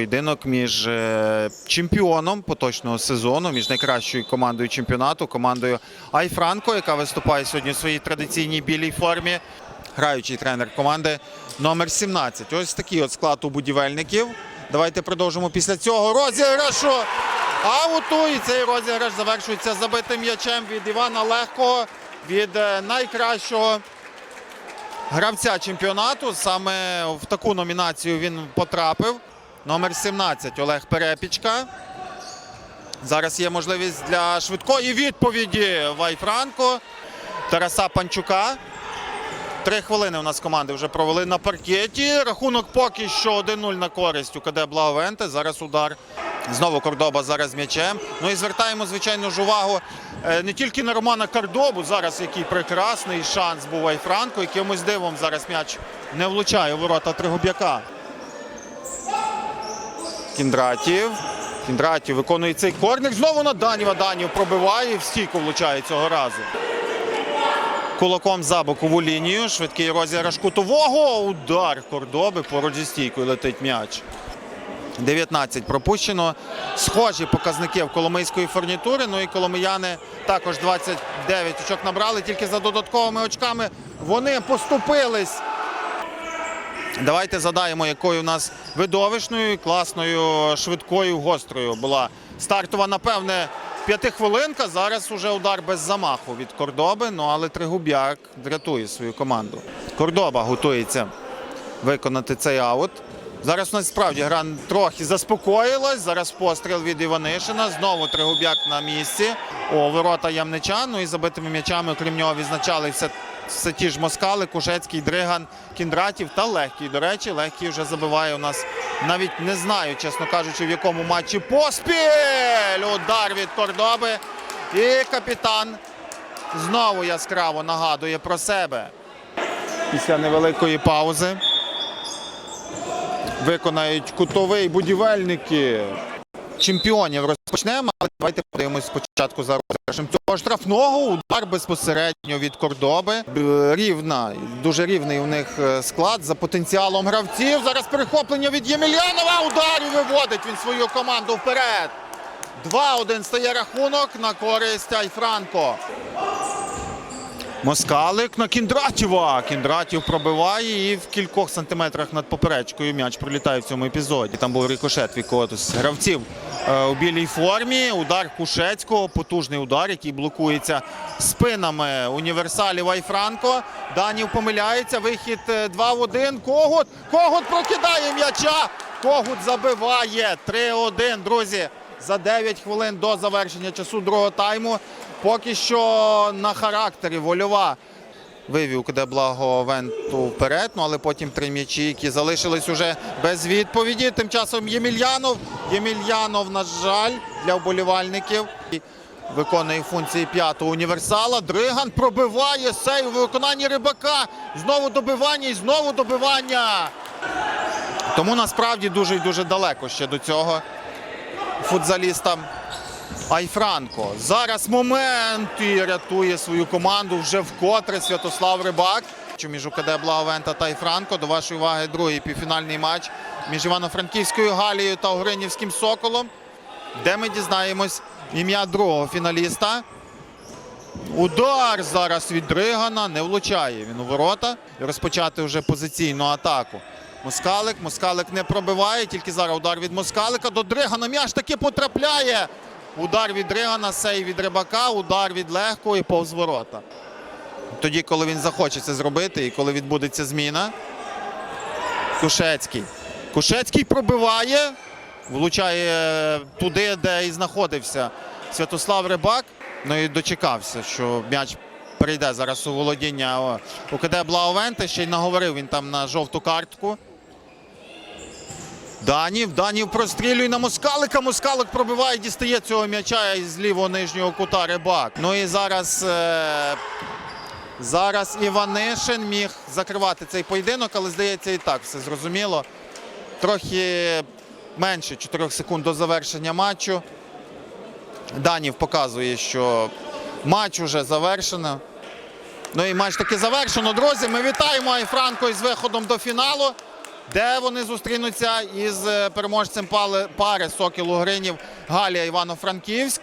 поєдинок між е, чемпіоном поточного сезону, між найкращою командою чемпіонату, командою Айфранко, яка виступає сьогодні у своїй традиційній білій формі. Граючий тренер команди номер 17. Ось такий от склад у будівельників. Давайте продовжимо після цього розіграшу. Ауту. І цей розіграш завершується забитим м'ячем від Івана Легкого, від е, найкращого гравця чемпіонату. Саме в таку номінацію він потрапив. Номер 17 Олег Перепічка. Зараз є можливість для швидкої відповіді Вайфранко Тараса Панчука. Три хвилини у нас команди вже провели на паркеті. Рахунок поки що 1-0 на користь у КД Благовенте. Зараз удар. Знову Кордоба зараз м'ячем. Ну і звертаємо, звичайно ж, увагу е, не тільки на Романа Кордобу. Зараз який прекрасний шанс був Айфранко. Якимось дивом зараз м'яч не влучає у ворота Тригуб'яка. Кіндратів. Кіндратів виконує цей корнер. Знову на Даніва. Данів пробиває в стійку влучає цього разу. Кулаком за бокову лінію. Швидкий розіграш кутового. Удар Кордоби. Поруч зі стійкою летить м'яч. 19 пропущено. Схожі показники в коломийської фурнітури. Ну і коломияни також 29 очок набрали. Тільки за додатковими очками вони поступились. Давайте задаємо, якою у нас видовищною, класною, швидкою, гострою була стартова, напевне, п'ятихвилинка. Зараз уже удар без замаху від Кордоби. Ну але Тригуб'як рятує свою команду. Кордоба готується виконати цей аут. Зараз у нас справді гра трохи заспокоїлась. Зараз постріл від Іванишина. Знову Тригуб'як на місці. О, ворота Ямнича. Ну і забитими м'ячами, окрім нього, відзначали все, ті ж Москали, Кушецький, Дриган, Кіндратів та Легкий. До речі, Легкий вже забиває у нас навіть не знаю, чесно кажучи, в якому матчі поспіль. Удар від Кордоби. І капітан знову яскраво нагадує про себе. Після невеликої паузи виконають кутовий будівельники. Чемпіонів розпочнемо, але давайте подивимось спочатку за розіграшем цього штрафного. Удар безпосередньо від Кордоби. Рівна, дуже рівний у них е, склад за потенціалом гравців. Зараз перехоплення від Ємельянова. Удар і виводить він свою команду вперед. 2-1 стає рахунок на користь Айфранко. Москалик на Кіндратєва. Кіндратів пробиває і в кількох сантиметрах над поперечкою м'яч пролітає в цьому епізоді. Там був рикошет від когось гравців е, у білій формі. Удар Кушецького, потужний удар, який блокується спинами універсалів Айфранко. Данів помиляється. Вихід е, 2 в 1. Когут. Когут прокидає м'яча. Когут забиває. 3-1, друзі. За 9 хвилин до завершення часу другого тайму. Поки що на характері вольова вивів КД Благовенту вперед, ну але потім три м'ячі, які залишились уже без відповіді. Тим часом Ємельянов. Ємельянов, на жаль, для вболівальників. Виконує функції п'ятого універсала. Дриган пробиває сейв у виконанні рибака. Знову добивання і знову добивання. Тому насправді дуже і дуже далеко ще до цього футзалістам Айфранко. Зараз момент і рятує свою команду вже вкотре Святослав Рибак. Між УКД Благовента та Айфранко. До вашої уваги другий півфінальний матч між Івано-Франківською Галією та Огринівським Соколом, де ми дізнаємось ім'я другого фіналіста. Удар зараз від Дригана. Не влучає він у ворота. Розпочати вже позиційну атаку. Москалик. Москалик не пробиває. Тільки зараз удар від Москалика. До Дригана м'яч таки потрапляє. Удар від Дригана, сей від Рибака, удар від легкого і повз ворота. Тоді, коли він захоче це зробити і коли відбудеться зміна. Кушецький. Кушецький пробиває. Влучає туди, де і знаходився Святослав Рибак. Ну і дочекався, що м'яч перейде зараз у володіння УКД Благовенти. Ще й наговорив він там на жовту картку. Данів, Данів прострілює на Москалика. Москалик пробиває, дістає цього м'яча із лівого нижнього кута Рибак. Ну і зараз, е, зараз Іванишин міг закривати цей поєдинок, але здається і так все зрозуміло. Трохи менше 4 секунд до завершення матчу. Данів показує, що матч уже завершено. Ну і матч таки завершено. Друзі, ми вітаємо Айфранко із виходом до фіналу. Де вони зустрінуться із е, переможцем пари Сокіл Угринів Галія Івано-Франківськ.